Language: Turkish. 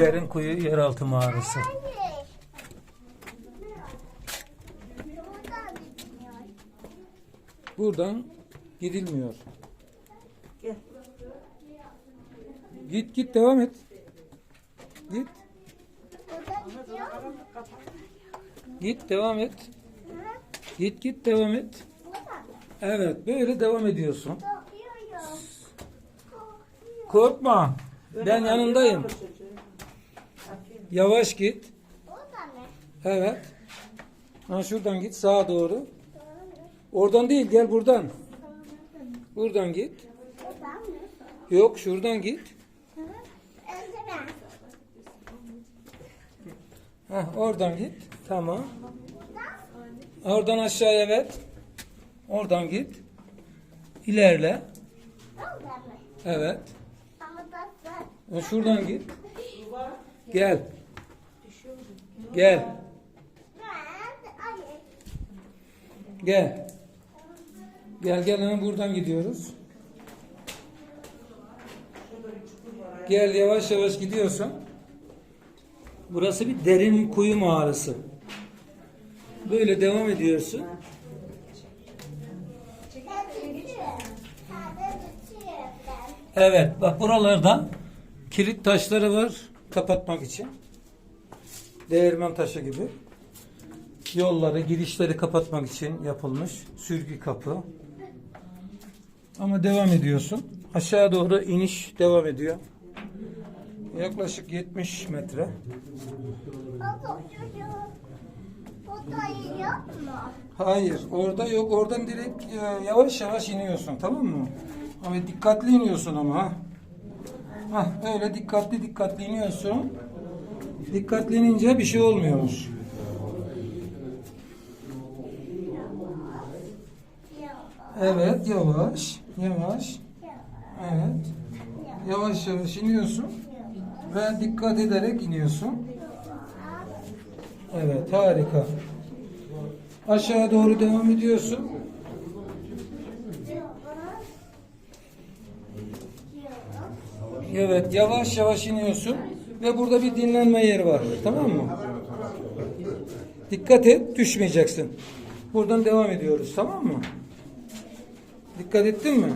derin kuyu yeraltı mağarası. Buradan gidilmiyor. Gel. Git git devam et. Git. Git devam et. Git git devam et. Evet böyle devam ediyorsun. Korkma. Ben yanındayım. Yavaş git. Buradan mı? Evet. Ha şuradan git sağa doğru. Oradan değil gel buradan. Buradan git. Buradan mı? Yok şuradan git. Heh, oradan git. Tamam. Oradan aşağıya evet. Oradan git. İlerle. Evet. Şuradan git. Gel. Gel. Gel. Gel gel hemen buradan gidiyoruz. Gel yavaş yavaş gidiyorsun. Burası bir derin kuyu mağarası. Böyle devam ediyorsun. Evet bak buralarda kilit taşları var kapatmak için. Değirmen taşı gibi. Yolları, girişleri kapatmak için yapılmış sürgü kapı. Ama devam ediyorsun. Aşağı doğru iniş devam ediyor. Yaklaşık 70 metre. Hayır, orada yok. Oradan direkt e, yavaş yavaş iniyorsun, tamam mı? Ama dikkatli iniyorsun ama ha. Hah, öyle dikkatli dikkatli iniyorsun. Dikkatli inince bir şey olmuyormuş. Evet, yavaş, yavaş. Evet. Yavaş yavaş iniyorsun ve dikkat ederek iniyorsun. Evet, harika. Aşağı doğru devam ediyorsun. Evet, yavaş yavaş iniyorsun ve burada bir dinlenme yeri var. Tamam mı? Dikkat et, düşmeyeceksin. Buradan devam ediyoruz, tamam mı? Dikkat ettin mi?